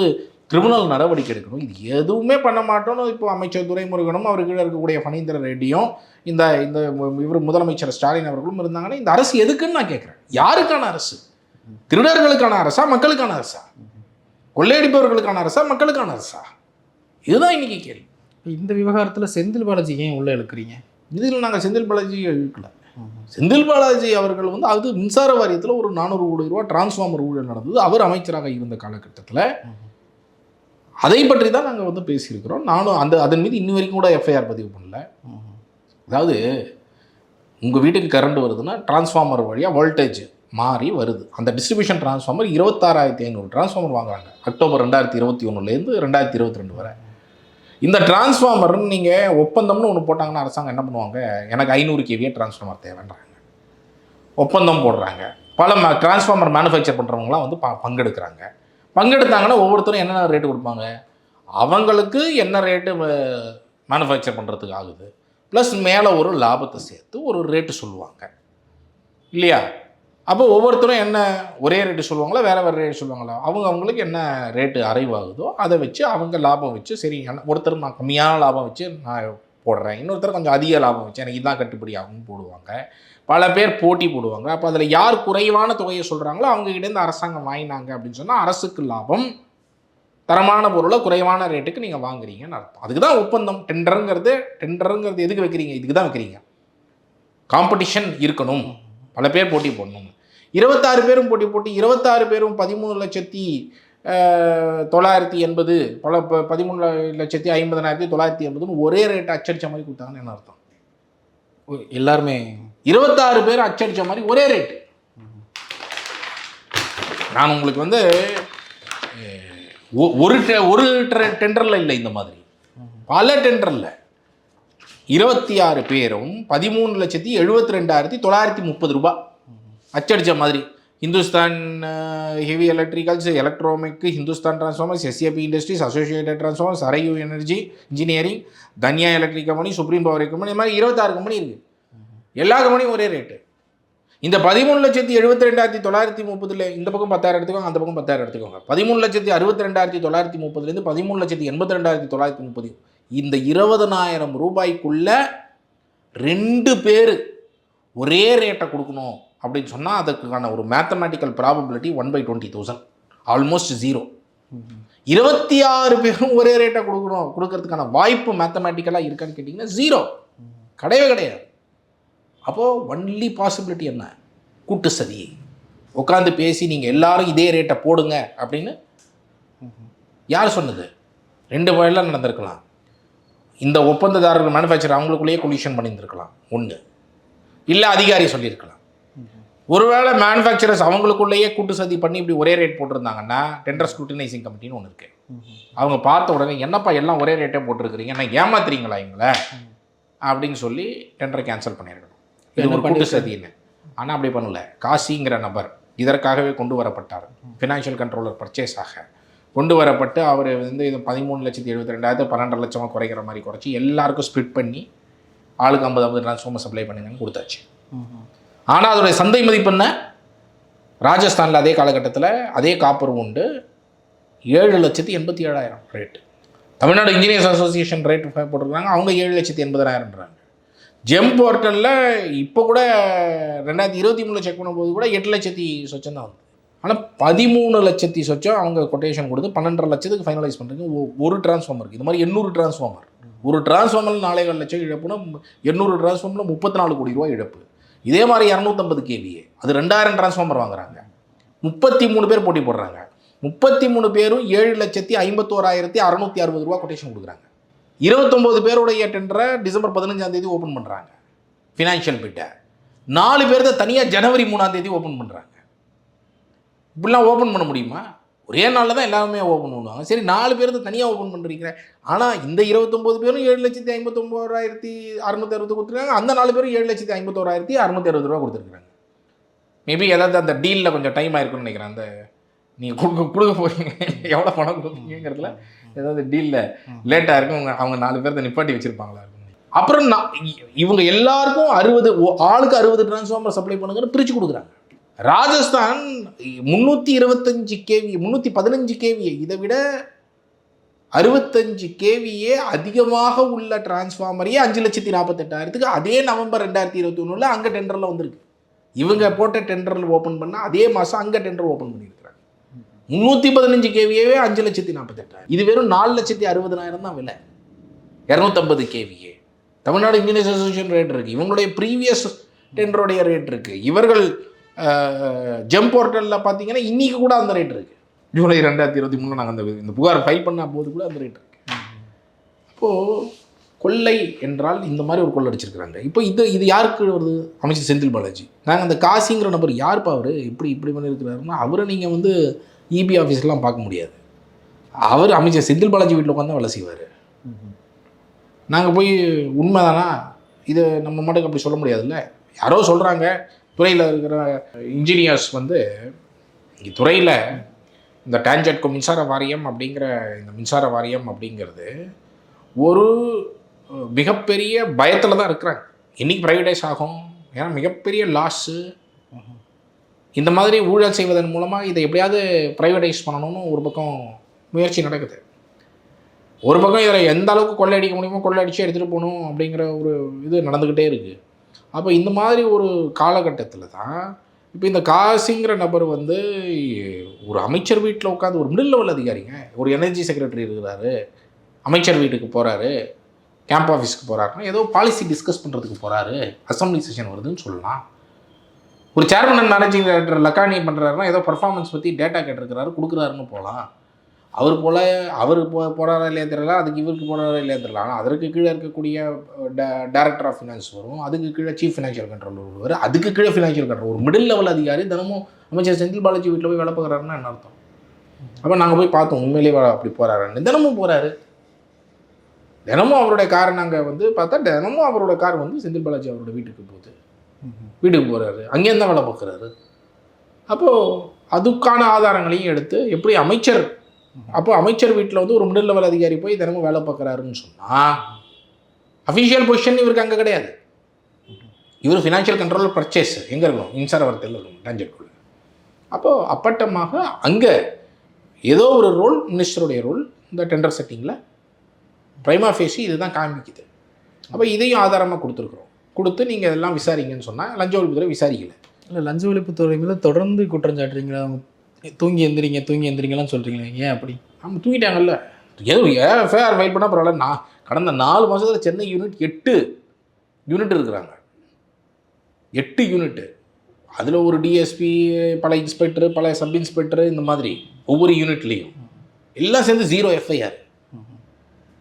A: கிரிமினல் நடவடிக்கை எடுக்கணும். இது எதுவுமே பண்ண மாட்டோம்னு இப்போ அமைச்சர் துரைமுருகனும் அவர் கீழே இருக்கக்கூடிய ஃபணீந்திர ரெட்டியும் இந்த இந்த இவர் முதலமைச்சர் ஸ்டாலின் அவர்களும் இருந்தாங்கன்னா இந்த அரசு எதுக்குன்னு நான் கேட்குறேன். யாருக்கான அரசு? திருடர்களுக்கான அரசா மக்களுக்கான அரசா? கொள்ளையடிப்பவர்களுக்கான அரசா மக்களுக்கான அரசா? இதுதான் இன்னைக்கு கேள்வி.
B: இந்த விவகாரத்தில் செந்தில் பாலாஜி ஏன் உள்ள இழுக்கிறீங்க?
A: இதில் நாங்கள் செந்தில் பாலாஜி இழுக்கல. செந்தில் பாலாஜி அவர்கள் வந்து அது மின்சார வாரியத்தில் ஒரு நானூறு கோடி ரூபா டிரான்ஸ்ஃபார்மர் ஊழல் நடந்தது. அவர் அமைச்சராக இருந்த காலகட்டத்தில். அதை பற்றி தான் நாங்கள் வந்து பேசியிருக்கிறோம். நானும் அந்த அதன் மீது இன்னி வரைக்கும் கூட எஃப்ஐஆர் பதிவு பண்ணல. அதாவது உங்கள் வீட்டுக்கு கரண்ட் வருதுன்னா டிரான்ஸ்ஃபார்மர் வழியாக வோல்டேஜ் மாறி வருது. அந்த டிஸ்ட்ரிபியூஷன் டிரான்ஸ்ஃபார்மர் இருபத்தாறாயிரத்தி ஐநூறு டிரான்ஸ்ஃபார்மர் வாங்குறாங்க. அக்டோபர் ரெண்டாயிரத்தி இருபத்தி ஒன்றுலேருந்து ரெண்டாயிரத்தி இருபத்தி ரெண்டு வரை. இந்த டிரான்ஸ்ஃபார்மர்னு நீங்கள் ஒப்பந்தம்னு ஒன்று போட்டாங்கன்னா அரசாங்கம் என்ன பண்ணுவாங்க? எனக்கு ஐநூறு கேவியே டிரான்ஸ்ஃபார்மர் தேவைன்றாங்க. ஒப்பந்தம் போடுறாங்க. பல ம டிரான்ஸ்ஃபார்மர் மேனுஃபேக்சர் பண்ணுறவங்களாம் வந்து ப பங்கெடுக்கிறாங்க. பங்கெடுத்தாங்கன்னா ஒவ்வொருத்தரும் என்னென்ன ரேட்டு கொடுப்பாங்க? அவங்களுக்கு என்ன ரேட்டு மேனுஃபேக்சர் பண்ணுறதுக்கு ஆகுது? ப்ளஸ் மேலே ஒரு லாபத்தை சேர்த்து ஒரு ரேட்டு சொல்லுவாங்க. இல்லையா? அப்போ ஒவ்வொருத்தரும் என்ன ஒரே ரேட்டு சொல்லுவாங்களா? வேறு வேறு ரேட்டு சொல்லுவாங்களா? அவங்க அவங்களுக்கு என்ன ரேட்டு அறைவாகுதோ அதை வச்சு அவங்க லாபம் வச்சு சரி ஒருத்தர் நான் கம்மியான லாபம் வச்சு நான் போடுறேன். இன்னொருத்தர் கொஞ்சம் அதிக லாபம் வச்சு எனக்கு இதான் கட்டுப்படி ஆகும்னு போடுவாங்க. பல பேர் போட்டி போடுவாங்க. அப்போ அதில் யார் குறைவான தொகையை சொல்கிறாங்களோ அவங்க கிட்டேருந்து அரசாங்கம் வாங்கினாங்க அப்படின்னு சொன்னால் அரசுக்கு லாபம் தரமான பொருளை குறைவான ரேட்டுக்கு நீங்கள் வாங்குறீங்கன்னு அர்த்தம். அதுக்கு தான் ஒப்பந்தம். டெண்டருங்கிறது டெண்டருங்கிறது எதுக்கு வைக்கிறீங்க? இதுக்கு தான் வைக்கிறீங்க. காம்படிஷன் இருக்கணும். பல பேர் போட்டி போடணும். இருபத்தாறு பேரும் போட்டி போட்டு இருபத்தாறு பேரும் பதிமூணு லட்சத்தி தொள்ளாயிரத்தி எண்பது பல பதிமூணு லட்சத்தி ஐம்பதனாயிரத்தி தொள்ளாயிரத்தி எண்பதுன்னு ஒரே ரேட் அச்சடிச்ச மாதிரி கொடுத்தாங்கன்னு என்ன அர்த்தம்?
B: எல்லாருமே
A: இருபத்தாறு பேர் அச்சடிச்ச மாதிரி ஒரே ரேட் நான் உங்களுக்கு வந்து ஒரு ஒரு டெண்டரில் இல்லை இந்த மாதிரி. பல டெண்டரில் இருபத்தி ஆறு பேரும் பதிமூணு லட்சத்தி எழுபத்தி ரெண்டாயிரத்தி தொள்ளாயிரத்தி முப்பது ரூபாய். அச்சடித்த மாதிரி. Hindustan heavy electricals electronic Hindustan transformers SAP industries associated transformers அரையூ energy engineering Dhanya electric company supreme power company இது மாதிரி இருபத்தாறு கம்பெனி இருக்குது எல்லா கம்பெனியும் ஒரே ரேட்டு இந்த பதிமூணு லட்சத்தி எழுபத்தி ரெண்டாயிரத்தி தொள்ளாயிரத்தி முப்பதில் இந்த பக்கம் பத்தாயிரம் எடுத்துக்கோங்க அந்த பக்கம் பத்தாயிரம் எடுத்துக்கோங்க. பதிமூணு லட்சத்தி அறுபத்தி ரெண்டாயிரத்தி தொள்ளாயிரத்தி முப்பதுலேருந்து பதிமூணு லட்சத்தி எண்பத்தி ரெண்டாயிரத்தி தொள்ளாயிரத்தி முப்பது. இந்த இருபதனாயிரம் ரூபாய்க்குள்ள ரெண்டு பேர் ஒரே ரேட்டை கொடுக்கணும். அப்படின்னு சொன்னால் அதுக்கான ஒரு mathematical probability one by twenty thousand almost zero இருபத்தி ஆறு பேரும் ஒரே ரேட்டை கொடுக்கணும். கொடுக்கறதுக்கான வாய்ப்பு மேத்தமேட்டிக்கலாக இருக்கான்னு கேட்டிங்கன்னா ஜீரோ கிடையவே கிடையாது. அப்போது ஒன்லி பாசிபிலிட்டி என்ன? கூட்டு சதி. உட்காந்து பேசி நீங்கள் எல்லாரும் இதே ரேட்டை போடுங்க அப்படின்னு யார் சொன்னது? ரெண்டு வகையில் நடந்திருக்கலாம். இந்த ஒப்பந்ததாரர்கள் மேனுஃபேக்சர் அவங்களுக்குள்ளேயே கொல்யூஷன் பண்ணியிருந்துருக்கலாம். ஒன்று இல்லை அதிகாரி சொல்லியிருக்கலாம். ஒருவேளை மேனுஃபேக்சரர்ஸ் அவங்களுக்குள்ளேயே கூட்டு சதி பண்ணி இப்படி ஒரே ரேட் போட்டிருந்தாங்கன்னா டெண்டர் ஸ்க்ரூட்டினைசிங் கமிட்டின்னு ஒன்று இருக்கு. அவங்க பார்த்த உடனே என்னப்பா எல்லாம் ஒரே ரேட்டே போட்டிருக்கிறீங்க? என்ன ஏமாத்துறீங்களா இவங்கள? அப்படின்னு சொல்லி டெண்டரை கேன்சல் பண்ணியிருக்கணும் இது ஒரு கூட்டு சதின்னு. ஆனால் அப்படி பண்ணல. காசிங்கிற நபர் இதற்காகவே கொண்டு வரப்பட்டார். ஃபினான்ஷியல் கண்ட்ரோலர் பர்ச்சேஸ் ஆக. கொண்டு வரப்பட்டு அவர் வந்து இது பதிமூணு லட்சத்தி எழுபத்தி ரெண்டாயிரத்து பன்னெண்டரை லட்சமாக குறைக்கிற மாதிரி குறைச்சி எல்லாருக்கும் ஸ்ப்ளிட் பண்ணி ஆளுக்கு ஐம்பது ஐம்பது டிரான்ஸ்ஃபார்மர் சப்ளை பண்ணுங்கன்னு கொடுத்தாச்சு. ஆனால் அதோடைய சந்தை மதிப்பு என்ன? ராஜஸ்தானில் அதே காலகட்டத்தில் அதே காப்பர் உண்டு. ஏழு லட்சத்தி எண்பத்தி ஏழாயிரம் rate Tamil Nadu engineers association rate போட்டிருக்காங்க. அவங்க ஏழு லட்சத்தி எண்பதாயிரம்ன்றாங்க ஜெம் போர்ட்டலில் இப்போ கூட ரெண்டாயிரத்தி இருபத்தி மூணில் செக் பண்ணும்போது கூட எட்டு லட்சத்தி சொச்சம் தான் வந்து ஆனால் பதிமூணு லட்சத்தி சொச்சம் அவங்க கொட்டேஷன் கொடுத்து பன்னெண்டரை லட்சத்துக்கு ஃபைனலைஸ் பண்ணுறதுக்கு ஒரு டிரான்ஸ்ஃபார்மருக்கு இது மாதிரி எண்ணூறு டிரான்ஸ்ஃபார்மர் ஒரு டிரான்ஸ்ஃபார்மர் நாலேகால் லட்சம் இழப்புனா எண்ணூறு டிரான்ஸ்ஃபார்மரில் முப்பத்தி நாலு கோடி ரூபா இழப்பு. இதே மாதிரி இரநூத்தம்பது கேவிஏ அது ரெண்டாயிரம் டிரான்ஸ்ஃபார்மர் வாங்குறாங்க. முப்பத்தி மூணு பேர் போட்டி போடுறாங்க. முப்பத்தி மூணு பேரும் ஏழு லட்சத்தி ஐம்பத்தோராயிரத்தி அறநூற்றி அறுபது ரூபா கொட்டேஷன் கொடுக்குறாங்க. இருபத்தொம்போது பேருடைய டெண்டரை டிசம்பர் பதினஞ்சாம் தேதி ஓப்பன் பண்ணுறாங்க ஃபினான்ஷியல் பிட்டை நாலு பேர் தான் தனியாக ஜனவரி மூணாம் தேதி ஓப்பன் பண்ணுறாங்க இப்படிலாம் ஓப்பன் பண்ண முடியுமா? ஒரே நாளில் தான் எல்லாருமே ஓப்பன் பண்ணுவாங்க. சரி நாலு பேர் தனியாக ஓப்பன் பண்ணுறீங்க ஆனால் இந்த இருபத்தொம்போது பேரும் ஏழு லட்சத்தி ஐம்பத்தொம்போராயிரத்தி அறுநூத்தி அறுபது கொடுத்துருக்காங்க. அந்த நாலு பேரும் ஏழு லட்சத்தி ஐம்பத்தோராயிரத்தி அறுநூத்தி அறுபது ரூபா கொடுத்துருக்காங்க மேபி ஏதாவது அந்த டீலில் கொஞ்சம் டைம் ஆயிருக்குன்னு நினைக்கிறேன். அந்த நீங்கள் கொடுக்க கொடுக்க போறீங்க. எவ்வளோ பணம் கொடுப்பீங்கிறதுல ஏதாவது டீலில் லேட்டாக இருக்கும். அவங்க அவங்க நாலு பேர்த்த நிப்பாட்டி வச்சுருப்பாங்களா இருக்கும். அப்புறம் நான் இவங்க எல்லாருக்கும் அறுபது ஆளுக்கு அறுபது டிரான்ஸ்ஃபார்மர் சப்ளை பண்ணுங்கன்னு பிரித்து கொடுக்குறாங்க. ராஜஸ்தான் முந்நூற்றி இருபத்தஞ்சி கேவி முந்நூற்றி பதினஞ்சு கேவியை இதை விட அறுபத்தஞ்சு கேவியே அதிகமாக உள்ள டிரான்ஸ்ஃபார்மரையே அஞ்சு லட்சத்தி நாற்பத்தெட்டாயிரத்துக்கு அதே நவம்பர் ரெண்டாயிரத்தி இருபத்தி ஒன்றில் அங்கே டெண்டரில் வந்திருக்கு. இவங்க போட்ட டெண்டரில் ஓப்பன் பண்ணால் அதே மாதம் அங்கே டெண்டர் ஓப்பன் பண்ணியிருக்கிறாங்க. முந்நூற்றி பதினஞ்சு கேவியே அஞ்சு லட்சத்தி நாற்பத்தெட்டாயிரம் இது வெறும் நாலு லட்சத்தி அறுபதனாயிரம் தான் விலை. இரநூத்தம்பது கேவியே. தமிழ்நாடு இன்ஜினியர்ஸ் அசோசியேஷன் ரேட் இருக்குது இவங்களுடைய ப்ரீவியஸ் டெண்டருடைய ரேட் இருக்குது இவர்கள் ஜெம் போர்ட்டலில் பார்த்தீங்கன்னா இன்றைக்கி கூட அந்த ரேட் இருக்குது ஜூலை ரெண்டாயிரத்தி இருபத்தி மூணு நாங்கள் அந்த இந்த புகார் ஃபைல் பண்ண போது கூட அந்த ரேட் இருக்குது அப்போது கொள்ளை என்றால் இந்த மாதிரி ஒரு கொள்ளை அடிச்சிருக்கிறாங்க. இப்போ இது இது யாருக்கு வருது? அமைச்சர் செந்தில் பாலாஜி. நாங்கள் அந்த காசிங்கிற நபர் யாருப்பா அவர்? இப்படி இப்படி பண்ணியிருக்கிறாருன்னா அவரை நீங்கள் வந்து இபி ஆஃபீஸ்லாம் பார்க்க முடியாது. அவர் அமைச்சர் செந்தில் பாலாஜி வீட்டில் உட்காந்து வேலை செய்வார். நாங்கள் போய் உண்மைதானா? இது நம்ம மட்டும் அப்படி சொல்ல முடியாதுல்ல? யாரோ சொல்கிறாங்க துறையில் இருக்கிற இன்ஜினியர்ஸ் வந்து இங்கே துறையில் இந்த டான்ஜெட்கோ மின்சார வாரியம் அப்படிங்கிற இந்த மின்சார வாரியம் அப்படிங்கிறது ஒரு மிகப்பெரிய பயத்தில் தான் இருக்கிறாங்க. என்னைக்கு ப்ரைவேடைஸ் ஆகும்? ஏன்னா மிகப்பெரிய லாஸு இந்த மாதிரி ஊழல் செய்வதன் மூலமாக இதை எப்படியாவது ப்ரைவேடைஸ் பண்ணணும்னு ஒரு பக்கம் முயற்சி நடக்குது. ஒரு பக்கம் இதில் எந்த அளவுக்கு கொள்ளையடிக்க முடியுமோ கொள்ளையடிச்சு எடுத்துகிட்டு போகணும் அப்படிங்கிற ஒரு இது நடந்துக்கிட்டே இருக்குது அப்போ இந்த மாதிரி ஒரு காலகட்டத்தில் தான் இப்போ இந்த காசிங்கிற நபர் வந்து ஒரு அமைச்சர் வீட்டில் உட்காந்து ஒரு மிடில் லெவல் அதிகாரிங்க. ஒரு எனர்ஜி செக்ரட்டரி இருக்கிறாரு. அமைச்சர் வீட்டுக்கு போகிறாரு கேம்ப் ஆஃபீஸ்க்கு போகிறாருன்னா ஏதோ பாலிசி டிஸ்கஸ் பண்ணுறதுக்கு போகிறாரு அசம்பிளி செஷன் வருதுன்னு சொல்லலாம். ஒரு சேர்மன் மேனேஜிங் டைரக்டர் லக்கானி பண்ணுறாருன்னா ஏதோ பர்ஃபார்மன்ஸ் பற்றி டேட்டா கேட்டிருக்கிறாரு கொடுக்குறாருன்னு போகலாம் அவர் போல அவர் போ போகிறாரா இல்லையா தெரியல அதுக்கு இவருக்கு போகிறாரா இல்லையா தெரியல. ஆனால் அதற்கு கீழே இருக்கக்கூடிய டைரக்டர் ஆஃப் ஃபினான்ஸ் வரும் அதுக்கு கீழே சீஃப் ஃபினான்ஷியல் கண்ட்ரோலர் வருவார் அதுக்கு கீழே ஃபினான்ஷியல் கண்ட்ரோல் ஒரு மிடில் லெவல் அதிகாரி தினமும் அமைச்சர் செந்தில் பாலாஜி வீட்டில் போய் வேலை பார்க்குறாருன்னா என்ன அர்த்தம்? அப்போ நாங்கள் போய் பார்த்தோம் உண்மையிலேயே அப்படி போகிறாருன்னு தினமும் போகிறாரு தினமும் அவருடைய காரை நாங்கள் வந்து பார்த்தா தினமும் அவரோட கார் வந்து செந்தில் பாலாஜி அவரோட வீட்டுக்கு போகுது. வீட்டுக்கு போகிறாரு அங்கேயும் தான் வேலை பார்க்குறாரு. அப்போது அதுக்கான ஆதாரங்களையும் எடுத்து எப்படி அமைச்சர் அப்போ அமைச்சர் வீட்டில் வந்து ஒரு மிடில் லெவல் அதிகாரி போய் தினமும் வேலை பார்க்குறாருன்னு சொன்னால் அஃபிஷியல் பொசிஷன் இவருக்கு அங்கே கிடையாது. இவர் ஃபினான்ஷியல் கண்ட்ரோல் பர்ச்சேஸ் எங்கே இருக்கும் மின்சார வரத்தில் இருக்கும் டான்ஜெட்குள்ள அப்போது அப்பட்டமாக அங்கே ஏதோ ஒரு ரோல் மினிஸ்டருடைய ரோல் இந்த டெண்டர் செட்டிங்கில் பிரைமா ஃபேஸி இதுதான் காமிக்குது. அப்போ இதையும் ஆதாரமாக கொடுத்துருக்குறோம். கொடுத்து நீங்கள் இதெல்லாம் விசாரிங்கன்னு சொன்னால் லஞ்ச ஒழிப்புத்துறை விசாரிக்கல.
B: இல்லை லஞ்ச ஒழிப்புத்துறை மேலே தொடர்ந்து குற்றம் சாட்டுறீங்களா? தூங்கி எந்திரிங்க தூங்கி எந்திரிங்கலாம் சொல்கிறீங்களே ஏன் அப்படி?
A: அவங்க தூங்கிட்டாங்கல்ல. ஏதோ எஃப்ஐஆர் ஃபைல் பண்ணால் பரவாயில்ல. நான் கடந்த நாலு மாதத்தில் சென்னை யூனிட் எட்டு யூனிட் இருக்கிறாங்க. எட்டு யூனிட்டு அதில் ஒரு டிஎஸ்பி பல இன்ஸ்பெக்டர் பல சப் இன்ஸ்பெக்டர் இந்த மாதிரி ஒவ்வொரு யூனிட்லேயும் எல்லாம் சேர்ந்து ஜீரோ எஃப்ஐஆர்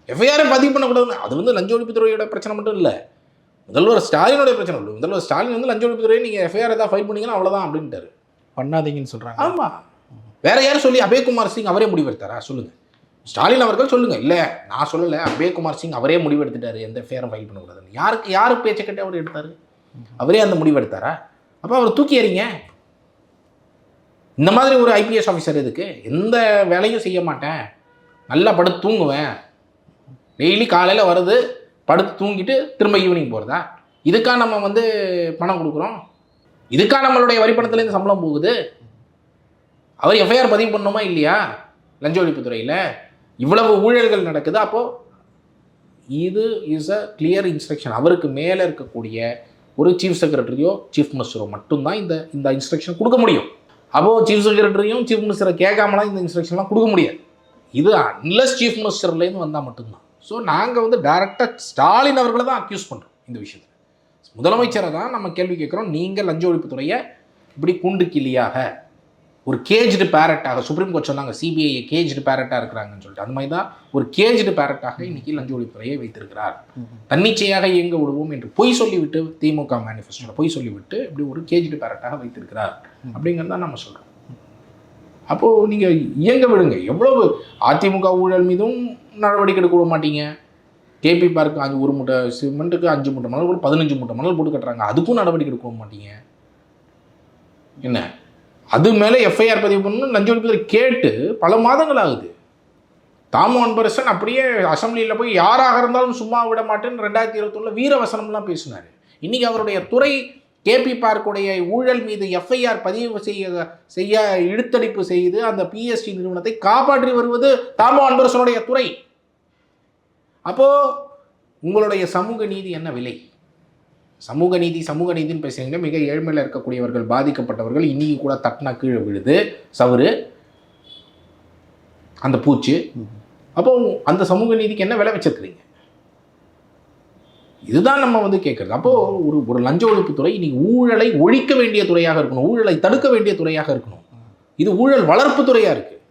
A: எஃப்ஐஆரை பதிவு பண்ணக்கூடாது அது வந்து லஞ்ச ஒழிப்புத்துறையோட பிரச்சனை மட்டும் இல்லை. முதல்வர் ஸ்டாலினோட பிரச்சனை இல்லை முதல்வர் ஸ்டாலின் வந்து லஞ்ச ஒழிப்புத்துறையை நீங்கள் எஃப்ஐஆர் ஏதாவது ஃபைல் பண்ணீங்கன்னா அவ்வளோதான் அப்படின்ட்டாரு.
B: பண்ணாதீங்கன்னு சொல்கிறாங்க
A: ஆமாம் வேற யாரும் சொல்லி அபயகுமார் சிங் அவரே முடிவெடுத்தாரா? சொல்லுங்க. ஸ்டாலின் அவர்கள் சொல்லுங்க. இல்லை நான் சொல்லலை. அபயகுமார் சிங் அவரே முடிவெடுத்துட்டாரு. எந்த ஃபேரும் ஃபைல் பண்ணக்கூடாதுன்னு. யாருக்கு யார் பேச்சை கட்டி அவர் எடுத்தாரு? அவரே அந்த முடிவெடுத்தாரா? அப்போ அவர் தூக்கி எறிங்க. இந்த மாதிரி ஒரு ஐபிஎஸ் ஆஃபீஸர் எதுக்கு? எந்த வேலையும் செய்ய மாட்டேன். நல்லா படுத்து தூங்குவேன். டெய்லி காலையில் வருது படுத்து தூங்கிட்டு திரும்ப ஈவினிங் போகிறதா இதுக்கா நம்ம வந்து பணம் கொடுக்குறோம். இதுக்காக நம்மளுடைய வரிப்பணத்துலேருந்து சம்பளம் போகுது? அவர் எஃப்ஐஆர் பதிவு பண்ணணுமா இல்லையா? லஞ்ச ஒழிப்புத்துறையில். இவ்வளவு ஊழல்கள் நடக்குது. அப்போது இது இஸ் அ கிளியர் இன்ஸ்ட்ரக்ஷன் அவருக்கு மேலே இருக்கக்கூடிய ஒரு சீஃப் செக்ரட்டரியோ சீஃப் மினிஸ்டரோ மட்டும்தான் இந்த இந்த இன்ஸ்ட்ரக்ஷன் கொடுக்க முடியும். அப்போது சீஃப் செக்ரட்டரியும் சீஃப் மினிஸ்டரை கேட்காமலாம் இந்த இன்ஸ்ட்ரக்ஷன்லாம் கொடுக்க முடியாது. இது அன்லஸ் சீஃப் மினிஸ்டர்லேருந்து வந்தால் மட்டும்தான். ஸோ நாங்கள் வந்து டைரெக்டாக ஸ்டாலின் அவர்களை தான் அக்யூஸ் பண்ணுறோம் இந்த விஷயத்தில். முதலமைச்சரை தான் நம்ம கேள்வி கேட்குறோம். நீங்கள் லஞ்ச ஒழிப்புத்துறையை இப்படி கூண்டு கிளியாக ஒரு கேஜ்டு பேரட்டாக சுப்ரீம் கோர்ட் சொன்னாங்க சிபிஐ கேஜ்டு பேரட்டாக இருக்கிறாங்கன்னு சொல்லிட்டு. அந்த மாதிரி தான் ஒரு கேஜ்டு பேரட்டாக இன்னைக்கு லஞ்ச ஒழிப்புத்துறையை வைத்திருக்கிறார். தன்னிச்சையாக இயங்க விடுவோம் என்று பொய் சொல்லிவிட்டு திமுக மேனிஃபெஸ்டோவில் பொய் சொல்லிவிட்டு இப்படி ஒரு கேஜ்டு பேரட்டாக வைத்திருக்கிறார். அப்படிங்கிறது தான் நம்ம சொல்கிறோம் அப்போது நீங்கள் இயங்க விடுங்க. எவ்வளவு அதிமுக ஊழல் மீதும் நடவடிக்கை எடுக்க விட மாட்டீங்க. கேபி பார்க் அஞ்சு ஒரு மூட்டை சிமெண்ட்டுக்கு அஞ்சு மூட்டை மணல் போட்டு பதினஞ்சு மூட்டை மணல் போட்டு கட்டுறாங்க. அதுக்கும் நடவடிக்கை எடுக்க மாட்டீங்க. என்ன? அது மேலே எஃப்ஐஆர் பதிவு பண்ணணும் லஞ்ச ஒழிப்புத்துறை கேட்டு பல மாதங்கள் ஆகுது. தாமு அன்பரசன் அப்படியே அசம்பிளியில் போய் யாராக இருந்தாலும் சும்மா விட மாட்டேன்னு ரெண்டாயிரத்தி இருபத்தொன்னில் வீரவசனம்லாம் பேசினார். இன்றைக்கி அவருடைய துறை கேபி பார்க்குடைய ஊழல் மீது எஃப்ஐஆர் பதிவு செய்ய செய்ய இழுத்தடிப்பு செய்து அந்த பிஎஸ்டி நிறுவனத்தை காப்பாற்றி வருவது தாமோ அன்பரசனுடைய துறை. அப்போது உங்களுடைய சமூக நீதி என்ன விலை? சமூக நீதி சமூக நீதின்னு பேசுறீங்க. மிக ஏழ்மையில் இருக்கக்கூடியவர்கள் பாதிக்கப்பட்டவர்கள் இன்றைக்கி கூட தட்டினா கீழே விழுது சவுரு அந்த பூச்சி. அப்போ அந்த சமூக நீதிக்கு என்ன விலை வச்சிருக்கிறீங்க? இதுதான் நம்ம வந்து கேட்குறது அப்போது ஒரு ஒரு லஞ்ச ஒழிப்புத்துறை இன்னைக்கு ஊழலை ஒழிக்க வேண்டிய துறையாக இருக்கணும். ஊழலை தடுக்க வேண்டிய துறையாக இருக்கணும். இது ஊழல் வளர்ப்பு துறையாக இருக்குது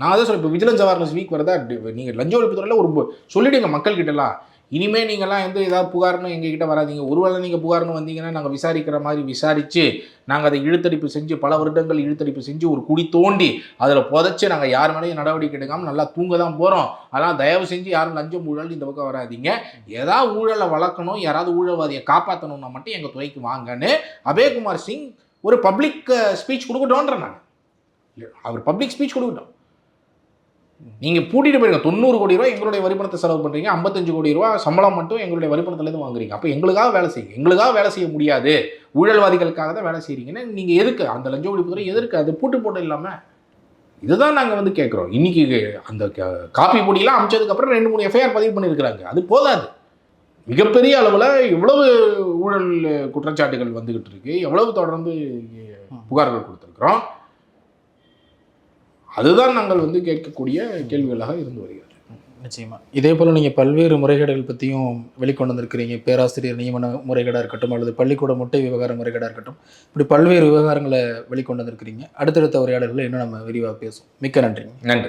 A: நான் அதான் சொல்ல இப்போ விஜிலன்ஸ் அவேர்னஸ் வீக் வரதா நீங்கள் லஞ்ச ஒழிப்புத்துறையில் ஒரு சொல்லிவிடுங்க சொல்லிடுங்க இனிமேல் நீங்கள்லாம் எந்த ஏதாவது புகார்னு எங்ககிட்ட வராதீங்க. ஒருவேளை நீங்கள் புகார்னு வந்தீங்கன்னா நாங்கள் விசாரிக்கிற மாதிரி விசாரித்து நாங்கள் அதை இழுத்தடிப்பு செஞ்சு பல வருடங்கள் இழுத்தடிப்பு செஞ்சு ஒரு குடி தோண்டி அதில் புதைச்சி நாங்கள் யார் மேலேயும் நடவடிக்கை எடுக்காமல் நல்லா தூங்க தான் போகிறோம் அதெல்லாம் தயவு செஞ்சு யாரும் லஞ்சம் ஊழல் இந்த பக்கம் வராதீங்க. ஏதாவது ஊழலை வளர்க்கணும் யாராவது ஊழல்வாதியை காப்பாற்றணும்னா மட்டும் எங்கள் துறைக்கு வாங்கன்னு அபயகுமார் சிங் ஒரு பப்ளிக் ஸ்பீச் கொடுக்கட்டோன்ற நான். அவர் பப்ளிக் ஸ்பீச் கொடுக்கட்டும். நீங்கள் பூட்டிட்டு போயிருங்க. தொண்ணூறு கோடி ரூபா எங்களுடைய வரிப்பணத்தை செலவு பண்ணுறீங்க ஐம்பத்தஞ்சு கோடி ரூபா சம்பளம் மட்டும் எங்களுடைய வரிப்பணத்துலேருந்து வாங்குறீங்க. அப்போ எங்களுக்காக வேலை செய்யுங்க. எங்களுக்காக வேலை செய்ய முடியாது. ஊழல்வாதிகளுக்காக தான் வேலை செய்கிறீங்கன்னா நீங்கள் எதுக்கு? அந்த லஞ்ச ஒழிப்புத்துறை எதற்கு அது பூட்டு போட்டு இல்லாமல் இதுதான் நாங்கள் வந்து கேட்குறோம் இன்னைக்கு அந்த காப்பி பொடியெல்லாம் அமைச்சதுக்கப்புறம் ரெண்டு மூணு எஃப்ஐஆர் பதிவு பண்ணியிருக்கிறாங்க. அது போதாது. மிகப்பெரிய அளவில் எவ்வளவு ஊழல் குற்றச்சாட்டுகள் வந்துகிட்டு இருக்கு. எவ்வளவு தொடர்ந்து புகார்கள் கொடுத்துருக்குறோம். அதுதான் நாங்கள் வந்து கேட்கக்கூடிய கேள்விகளாக இருந்து வருகிறது.
B: நிச்சயமா. இதே போல் நீங்கள் பல்வேறு முறைகேடுகள் பற்றியும் வெளிக்கொண்டு வந்திருக்கிறீங்க. பேராசிரியர் நியமன முறைகேடாக இருக்கட்டும் அல்லது பள்ளிக்கூட முட்டை விவகார முறைகேடாக இருக்கட்டும். இப்படி பல்வேறு விவகாரங்களை வெளிக்கொண்டு வந்திருக்கிறீங்க. அடுத்தடுத்த உரையாடல்களை இன்னும் நம்ம விரிவாக பேசுவோம். மிக்க நன்றிங்க.
A: நன்றி.